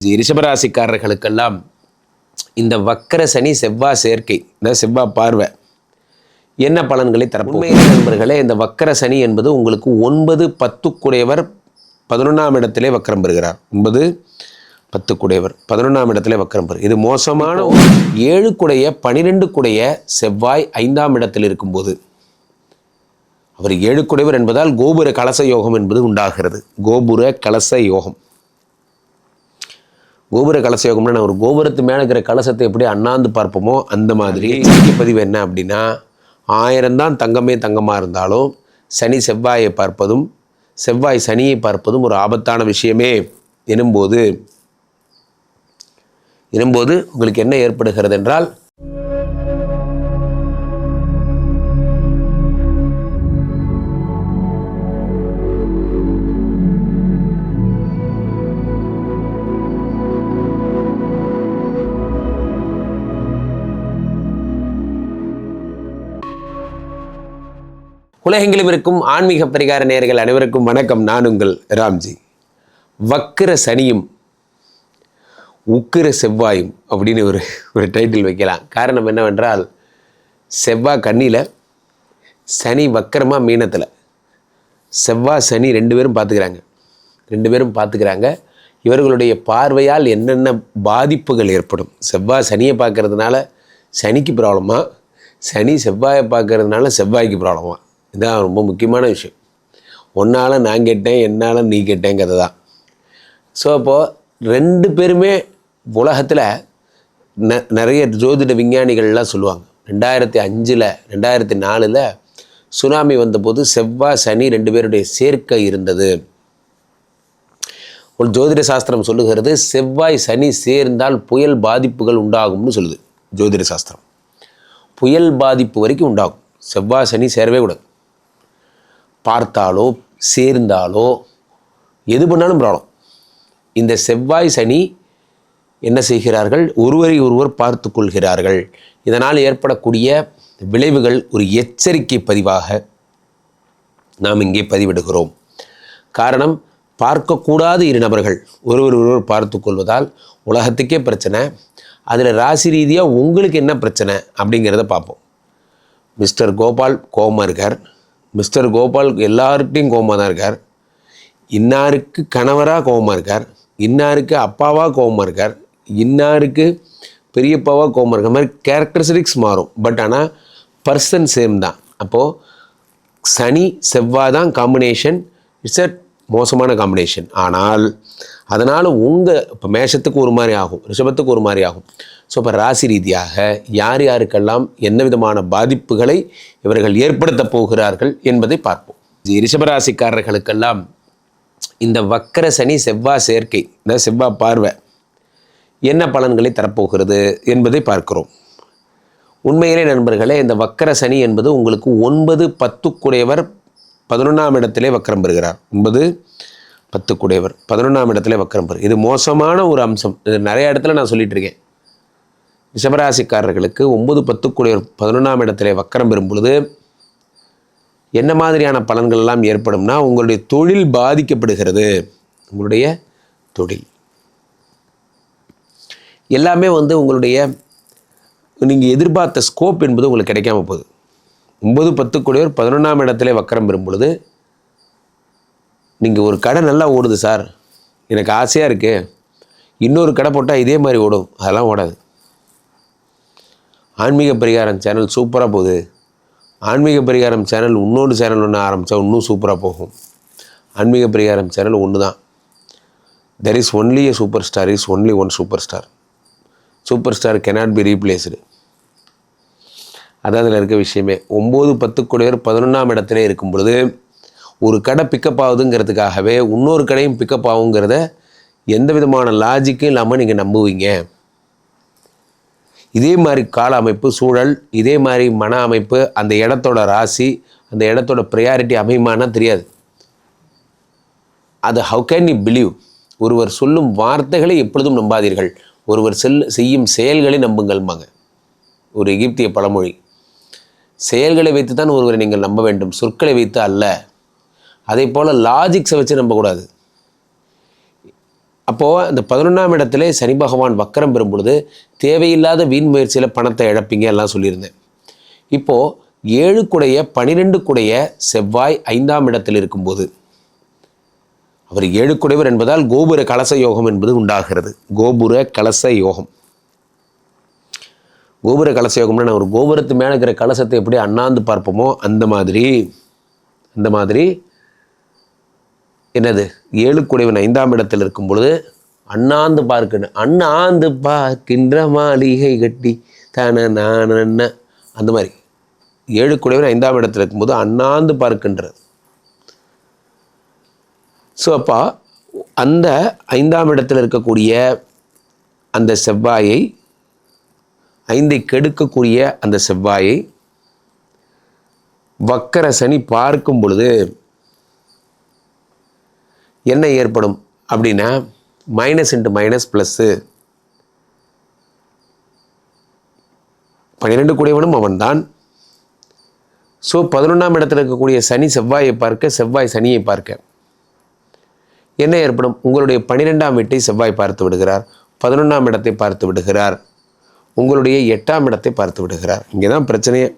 ரிஷபராசிக்காரர்களுக்கெல்லாம் இந்த வக்கர சனி செவ்வாய் சேர்க்கை இந்த செவ்வாய் பார்வை என்ன பலன்களை உண்மையிலே நண்பர்களே இந்த வக்கர சனி என்பது உங்களுக்கு ஒன்பது பத்துக்குடையவர் பதினொன்றாம் இடத்திலே வக்கரம் பெறுகிறார். ஒன்பது பத்துக்குடையவர் பதினொன்றாம் இடத்திலே வக்கரம் பெறு இது மோசமான ஒரு ஏழுக்குடைய பனிரெண்டுக்குடைய செவ்வாய் ஐந்தாம் இடத்தில் இருக்கும்போது அவர் ஏழுக்குடையவர் என்பதால் கோபுர கலச யோகம் என்பது உண்டாகிறது. கோபுர கலச யோகம். கோபுர கலச யோகம்னா நான் ஒரு கோபுரத்து மேலே இருக்கிற கலசத்தை எப்படி அண்ணாந்து பார்ப்போமோ அந்த மாதிரி பதிவு என்ன அப்படின்னா ஆயிரம் தான் தங்கமே தங்கமாக இருந்தாலும் சனி செவ்வாயை பார்ப்பதும் செவ்வாய் சனியை பார்ப்பதும் ஒரு ஆபத்தான விஷயமே எனும்போது எனும்போது உங்களுக்கு என்ன ஏற்படுகிறது என்றால் உலகெங்கிலும் இருக்கும் ஆன்மீக பரிகார நேர்கள் அனைவருக்கும் வணக்கம். நான் உங்கள் ராம்ஜி. வக்கிர சனியும் உக்கிர செவ்வாயும் அப்படின்னு ஒரு ஒரு டைட்டில் வைக்கலாம். காரணம் என்னவென்றால் செவ்வாய் கண்ணியில் சனி வக்கரமாக மீனத்தில். செவ்வாய் சனி ரெண்டு பேரும் பார்த்துக்கிறாங்க. ரெண்டு பேரும் பார்த்துக்கிறாங்க. இவர்களுடைய பார்வையால் என்னென்ன பாதிப்புகள் ஏற்படும்? செவ்வாய் சனியை பார்க்கறதுனால சனிக்கு ப்ராப்ளமாக சனி செவ்வாயை பார்க்கறதுனால செவ்வாய்க்கு ப்ராப்ளமாக இதுதான் ரொம்ப முக்கியமான விஷயம். உன்னால் நான் கேட்டேன் என்னால் நீ கேட்டேங்கிறது தான் ஸோ அப்போது ரெண்டு பேருமே உலகத்தில் ந நிறைய ஜோதிட விஞ்ஞானிகள்லாம் சொல்லுவாங்க. ரெண்டாயிரத்தி அஞ்சில் ரெண்டாயிரத்தி நாலில் சுனாமி வந்தபோது செவ்வாய் சனி ரெண்டு பேருடைய சேர்க்கை இருந்தது. ஒரு ஜோதிட சாஸ்திரம் சொல்லுகிறது செவ்வாய் சனி சேர்ந்தால் புயல் பாதிப்புகள் உண்டாகும்னு சொல்லுது. ஜோதிட சாஸ்திரம். புயல் பாதிப்பு வரைக்கும் உண்டாகும். செவ்வாய் சனி சேரவே கூடாது. பார்த்தாலோ சேர்ந்தாலோ எது பண்ணாலும் ப்ராப்ளம் இந்த செவ்வாய் சனி என்ன செய்கிறார்கள்? ஒருவரை ஒருவர் பார்த்து கொள்கிறார்கள். இதனால் ஏற்படக்கூடிய விளைவுகள் ஒரு எச்சரிக்கை பதிவாக நாம் இங்கே பதிவிடுகிறோம். காரணம் பார்க்கக்கூடாத இரு நபர்கள் ஒருவர் ஒருவர் பார்த்து கொள்வதால் உலகத்துக்கே பிரச்சனை. அதில் ராசி ரீதியாக உங்களுக்கு என்ன பிரச்சனை அப்படிங்கிறத பார்ப்போம். மிஸ்டர் கோபால் கோமர்கர் மிஸ்டர் கோபால் எல்லார்கிட்டையும் கோபமாக தான் இருக்கார். இன்னாருக்கு கணவராக கோபமாக இருக்கார். இன்னாருக்கு அப்பாவாக கோபமாக இருக்கார். இன்னாருக்கு பெரியப்பாவாக கோபமாக இருக்க மாதிரி கேரக்டரிஸ்டிக்ஸ் மாறும். பட் ஆனால் பர்சன் சேம் தான். அப்போது சனி செவ்வாய் தான் காம்பினேஷன் இட்ஸ் அ மோசமான காம்பினேஷன் ஆனால் அதனால் உங்கள் இப்போ மேஷத்துக்கு ஒரு மாதிரி ஆகும். ரிஷபத்துக்கு ஒரு மாதிரி ஆகும். ஸோ இப்போ ராசி ரீதியாக யார் யாருக்கெல்லாம் என்ன விதமான பாதிப்புகளை இவர்கள் ஏற்படுத்த போகிறார்கள் என்பதை பார்ப்போம். ரிஷபராசிக்காரர்களுக்கெல்லாம் இந்த வக்கர சனி செவ்வாய் சேர்க்கை இந்த செவ்வாய் பார்வை என்ன பலன்களை தரப்போகிறது என்பதை பார்க்கிறோம். உண்மையிலே நண்பர்களே இந்த வக்கர சனி என்பது உங்களுக்கு ஒன்பது பத்துக்குடையவர் பதினொன்றாம் இடத்திலே வக்கரம் பெறுகிறார். ஒன்பது பத்துக்குடையவர் பதினொன்றாம் இடத்திலே வக்கரம் பெறு இது மோசமான ஒரு அம்சம். இது நிறைய இடத்துல நான் சொல்லிகிட்டு இருக்கேன். ரிஷபராசிக்காரர்களுக்கு ஒன்பது பத்துக்குடைய பதினொன்றாம் இடத்திலே வக்கரம் பெறும் பொழுது என்ன மாதிரியான பலன்கள் எல்லாம் ஏற்படும்னா உங்களுடைய தொழில் பாதிக்கப்படுகிறது. உங்களுடைய தொழில். எல்லாமே வந்து உங்களுடைய நீங்கள் எதிர்பார்த்த ஸ்கோப் என்பது உங்களுக்கு கிடைக்காம போகுது. ஒன்பது பத்துக்குடையோர் பதினொன்றாம் இடத்துல வக்கரம் பெறும் பொழுது நீங்கள் ஒரு கடை நல்லா ஓடுது சார். எனக்கு ஆசையாக இருக்குது இன்னொரு கடை போட்டால் இதே மாதிரி ஓடும். அதெல்லாம் ஓடாது. ஆன்மீக பரிகாரம் சேனல் சூப்பராக போகுது. ஆன்மீக பரிகாரம் சேனல் இன்னொரு சேனல் ஒன்று ஆரம்பித்தா இன்னும் சூப்பராக போகும். ஆன்மீக பரிகாரம் சேனல் ஒன்று தான் there is only a super star is only one super star super star cannot be replaced அதான் அதில் இருக்க விஷயமே ஒம்பது பத்துக்குடையர் பதினொன்றாம் இடத்துல இருக்கும் பொழுது ஒரு கடை பிக்கப் ஆகுதுங்கிறதுக்காகவே இன்னொரு கடையும் பிக்கப் ஆகுங்கிறத எந்த விதமான லாஜிக்கும் இல்லாமல் நீங்கள் நம்புவீங்க. இதே மாதிரி கால அமைப்பு சூழல் இதே மாதிரி மன அமைப்பு அந்த இடத்தோட ராசி அந்த இடத்தோட ப்ரையாரிட்டி அமையுமானா தெரியாது. அது ஹவு கேன் யூ பிலீவ் ஒருவர் சொல்லும் வார்த்தைகளை எப்பொழுதும் நம்பாதீர்கள். ஒருவர் செல் செய்யும் செயல்களை நம்புங்கள்மாங்க ஒரு எகிப்திய பழமொழி. செயல்களை வைத்து தான் ஒருவரை நீங்கள் நம்ப வேண்டும். சொற்களை வைத்து அல்ல. அதே போல் லாஜிக்ஸை வச்சு நம்பக்கூடாது. அப்போது அந்த பதினொன்றாம் இடத்துல சனி பகவான் வக்கரம் பெறும் பொழுது தேவையில்லாத வீண் முயற்சியில் பணத்தை இழப்பீங்க எல்லாம் சொல்லியிருந்தேன். இப்போது பனிரெண்டு குடைய செவ்வாய் ஐந்தாம் இடத்தில் இருக்கும்போது அவர் ஏழு குடைவர் என்பதால் கோபுர கலச யோகம் என்பது உண்டாகிறது. கோபுர கலச யோகம். கோபுர கலச யோகம்னா நான் ஒரு கோபுரத்து மேலே இருக்கிற கலசத்தை எப்படி அண்ணாந்து பார்ப்போமோ அந்த மாதிரி அந்த மாதிரி என்னது? ஏழுக்குடையவன் ஐந்தாம் இடத்தில் இருக்கும் பொழுது அண்ணாந்து பார்க்கணும் அண்ணாந்து பார்க்கின்ற மாளிகை கட்டி தன நான் அந்த மாதிரி. ஏழுக்குடையவன் ஐந்தாம் இடத்தில் இருக்கும்போது அண்ணாந்து பார்க்கின்றது. ஸோ அப்போ அந்த ஐந்தாம் இடத்தில் இருக்கக்கூடிய அந்த செவ்வாயை ஐந்தை கெடுக்கக்கூடிய அந்த செவ்வாயை வக்கர சனி பார்க்கும் பொழுது என்ன ஏற்படும் அப்படின்னா மைனஸ் இன்ட்டு மைனஸ் ப்ளஸ்ஸு பன்னிரெண்டு கூடியவனும் அவன்தான். ஸோ பதினொன்றாம் இடத்துல இருக்கக்கூடிய சனி செவ்வாயை பார்க்க செவ்வாய் சனியை பார்க்க. என்ன ஏற்படும்? உங்களுடைய பன்னிரெண்டாம் வீட்டை செவ்வாய் பார்த்து விடுகிறார். பதினொன்றாம் இடத்தை பார்த்து விடுகிறார். உங்களுடைய எட்டாம் இடத்தை பார்த்து விடுகிறார். இங்கே தான் பிரச்சனையே.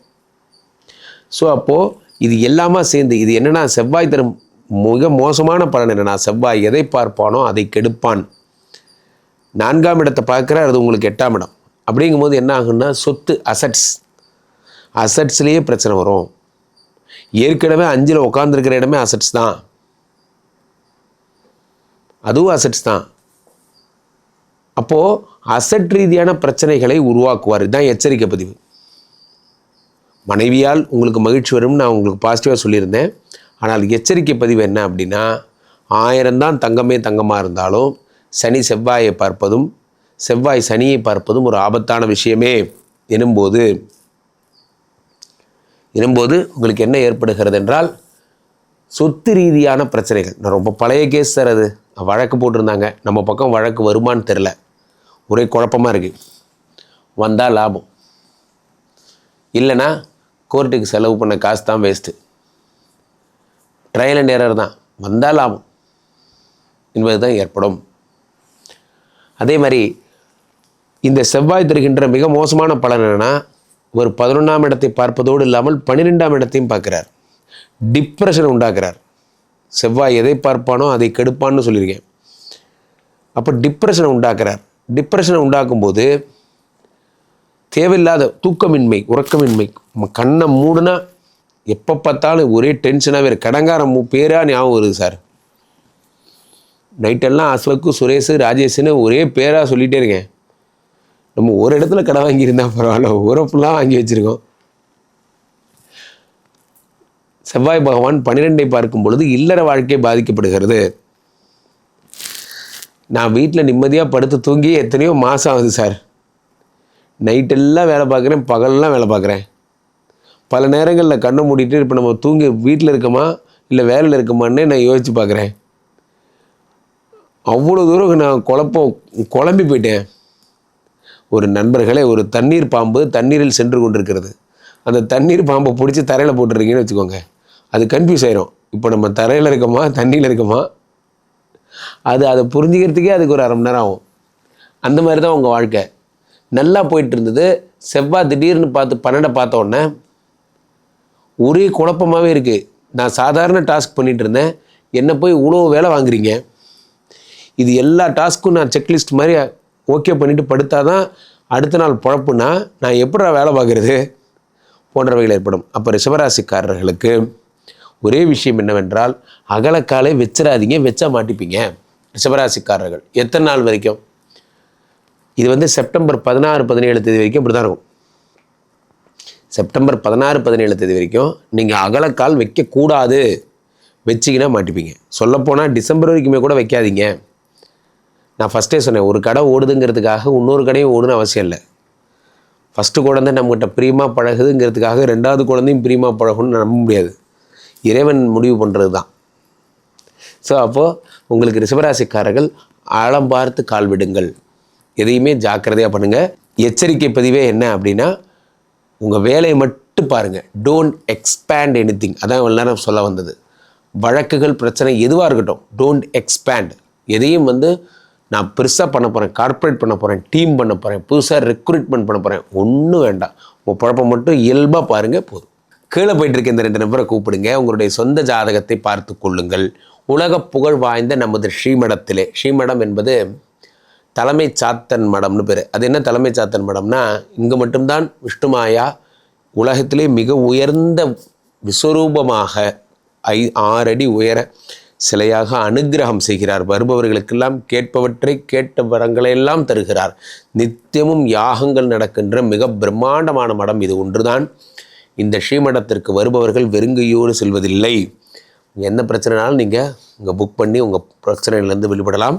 ஸோ அப்போது இது எல்லாமே சேர்ந்து இது என்னென்னா செவ்வாய் தரும் மிக மோசமான பலன் என்னென்னா செவ்வாய் எதை பார்ப்பானோ அதை கெடுப்பான். நான்காம் இடத்தை பார்க்குறார் அது உங்களுக்கு எட்டாம் இடம். அப்படிங்கும்போது என்ன ஆகுன்னா சொத்து அசட்ஸ் அசட்ஸ்லேயே பிரச்சனை வரும். ஏற்கனவே அஞ்சில் உட்காந்துருக்கிற இடமே அசட்ஸ் தான். அதுவும் அசட்ஸ் தான். அப்போது அசட் ரீதியான பிரச்சனைகளை உருவாக்குவார். இதுதான் எச்சரிக்கை பதிவு. மனைவியால் உங்களுக்கு மகிழ்ச்சி வரும்னு நான் உங்களுக்கு பாசிட்டிவாக சொல்லியிருந்தேன். ஆனால் எச்சரிக்கை பதிவு என்ன அப்படின்னா ஆயிரம்தான் தங்கமே தங்கமாக இருந்தாலும் சனி செவ்வாயை பார்ப்பதும் செவ்வாய் சனியை பார்ப்பதும் ஒரு ஆபத்தான விஷயமே எனும்போது எனும்போது உங்களுக்கு என்ன ஏற்படுகிறது என்றால் சொத்து ரீதியான பிரச்சனைகள். நான் ரொம்ப பழைய கேஸ் சார் அது. வழக்கு போட்டிருந்தாங்க. நம்ம பக்கம் வழக்கு வருமானு தெரில ஒரே குழப்பமாக இருக்குது வந்தால் லாபம். இல்லைன்னா கோர்ட்டுக்கு செலவு பண்ண காசு தான் வேஸ்ட்டு ட்ரையல் அண்ட் எரர் தான். வந்தால் லாபம் என்பது தான் ஏற்படும். அதே மாதிரி இந்த செவ்வாய் தருகின்ற மிக மோசமான பலன் என்னென்னா ஒரு பதினொன்றாம் இடத்தை பார்ப்பதோடு இல்லாமல் பன்னிரெண்டாம் இடத்தையும் பார்க்குறார். டிப்ரெஷனை உண்டாக்குறார். செவ்வாய் எதை பார்ப்பானோ அதை கெடுப்பான்னு சொல்லியிருக்கேன். அப்போ டிப்ரெஷனை உண்டாக்குறார். டிப்ரெஷனை உண்டாக்கும்போது தேவையில்லாத தூக்கமின்மை உறக்கமின்மை நம்ம கண்ணை மூடுனா எப்போ பார்த்தாலும் ஒரே டென்ஷனாகவே இருக்கு கடங்காரம் பேராக ஞாபகம் வருது சார் நைட்டெல்லாம் அஸ்வக்கு சுரேஷ் ராஜேஷ்னு ஒரே பேராக சொல்லிகிட்டே இருக்கேன். நம்ம ஒரு இடத்துல கடை வாங்கியிருந்தா பரவாயில்ல ஒரு ஃபுல்லாக வாங்கி வச்சுருக்கோம். செவ்வாய் பகவான் பன்னிரெண்டை பார்க்கும் பொழுது இல்லற வாழ்க்கை பாதிக்கப்படுகிறது. நான் வீட்டில் நிம்மதியாக படுத்து தூங்கி எத்தனையோ மாதம் ஆகுது சார் நைட்டெல்லாம் வேலை பார்க்குறேன் பகலெல்லாம் வேலை பார்க்குறேன். பல நேரங்களில் கண்ணை மூடிட்டு இப்போ நம்ம தூங்கி வீட்டில் இருக்கோமா? இல்லை வேலையில் இருக்கோமான்னு நான் யோசித்து பார்க்குறேன் அவ்வளோ தூரம் நான் குழப்பம் குழம்பி போயிட்டேன். ஒரு நண்பர்களே ஒரு தண்ணீர் பாம்பு தண்ணீரில் சென்று கொண்டிருக்கிறது. அந்த தண்ணீர் பாம்பை பிடிச்சி தரையில் போட்டுருக்கீங்கன்னு வச்சுக்கோங்க. அது கன்ஃபியூஸ் ஆயிரும். இப்போ நம்ம தரையில் இருக்கோமா? தண்ணியில் இருக்கோமா? அது அதை புரிஞ்சுக்கிறதுக்கே அதுக்கு ஒரு அரை மணி நேரம் ஆகும். அந்த மாதிரி தான் உங்கள் வாழ்க்கை. நல்லா போயிட்டு இருந்தது. செவ்வாய் திடீர்னு பார்த்து பன்னெண்டை பார்த்த உடனே ஒரே குழப்பமாகவே இருக்குது நான் சாதாரண டாஸ்க் பண்ணிகிட்டு இருந்தேன். என்ன போய் இவ்வளோ வேலை வாங்குறீங்க? இது எல்லா டாஸ்க்கும் நான் செக்லிஸ்ட் மாதிரி ஓகே பண்ணிவிட்டு படுத்தால் தான் அடுத்த நாள் பொழப்புனா நான் எப்படா வேலை பார்க்குறது? போன்றவைகள் ஏற்படும். அப்போ ரிஷபராசிக்காரர்களுக்கு ஒரே விஷயம் என்னவென்றால் அகலக்காலை வச்சிடாதீங்க வச்சா மாட்டிப்பீங்க. ரிஷபராசிக்காரர்கள் எத்தனை நாள் வரைக்கும்? இது வந்து செப்டம்பர் பதினாறு பதினேழு தேதி வரைக்கும் இப்படி தான் இருக்கும். செப்டம்பர் பதினாறு பதினேழு தேதி வரைக்கும் நீங்கள் அகலக்கால் வைக்கக்கூடாது. வச்சிங்கன்னா மாட்டிப்பீங்க. சொல்லப்போனால் டிசம்பர் வரைக்குமே கூட வைக்காதீங்க. நான் ஃபஸ்ட்டே சொன்னேன் ஒரு கடை ஓடுதுங்கிறதுக்காக இன்னொரு கடையும் ஓடுன்னு அவசியம் இல்லை. ஃபஸ்ட்டு குழந்தை நம்மகிட்ட பிரியமாக பழகுதுங்கிறதுக்காக ரெண்டாவது குழந்தையும் பிரியமாக பழகும்னு நம்ப முடியாது. இறைவன் முடிவு பண்ணுறது தான் ஸோ அப்போது உங்களுக்கு ரிஷபராசிக்காரர்கள் ஆழம் பார்த்து கால் விடுங்கள். எதையுமே ஜாக்கிரதையாக பண்ணுங்கள் எச்சரிக்கை பதிவே என்ன அப்படின்னா உங்கள் வேலையை மட்டும் பாருங்கள் டோன்ட் எக்ஸ்பேண்ட் எனி திங் அதான் இவ்வளோ நேரம் சொல்ல வந்தது. வழக்குகள் பிரச்சனை எதுவாக இருக்கட்டும் டோன்ட் எக்ஸ்பேண்ட் எதையும் வந்து நான் பெருசாக பண்ண போகிறேன் கார்ப்பரேட் பண்ண போகிறேன் டீம் பண்ண போகிறேன் புதுசாக ரெக்ரூட்மெண்ட் பண்ண போகிறேன் ஒன்றும் வேண்டாம். உங்கள் குழப்பம் மட்டும் இயல்பாக பாருங்கள் போதும். கீழே போயிட்டுருக்க இந்த ரெண்டு நபரை கூப்பிடுங்க. உங்களுடைய சொந்த ஜாதகத்தை பார்த்து கொள்ளுங்கள். உலக புகழ் வாய்ந்த நமது ஸ்ரீமடத்திலே. ஸ்ரீமடம் என்பது தலைமை சாத்தன் மடம்னு பேர். அது என்ன தலைமை சாத்தன் மடம்னா இங்கே மட்டும்தான் விஷ்ணுமாயா உலகத்திலே மிக உயர்ந்த விஸ்வரூபமாக ஐ ஆறடி உயர சிலையாக அனுக்கிரகம் செய்கிறார். வருபவர்களுக்கெல்லாம் கேட்பவற்றை கேட்ட வரங்களையெல்லாம் தருகிறார். நித்தியமும் யாகங்கள் நடக்கின்ற மிக பிரம்மாண்டமான மடம் இது ஒன்றுதான். இந்த ஸ்ரீமடத்திற்கு வருபவர்கள் வெறுங்கையோடு செல்வதில்லை. என்ன பிரச்சனைனாலும் நீங்கள் இங்கே புக் பண்ணி உங்கள் பிரச்சனையிலேருந்து வெளிப்படலாம்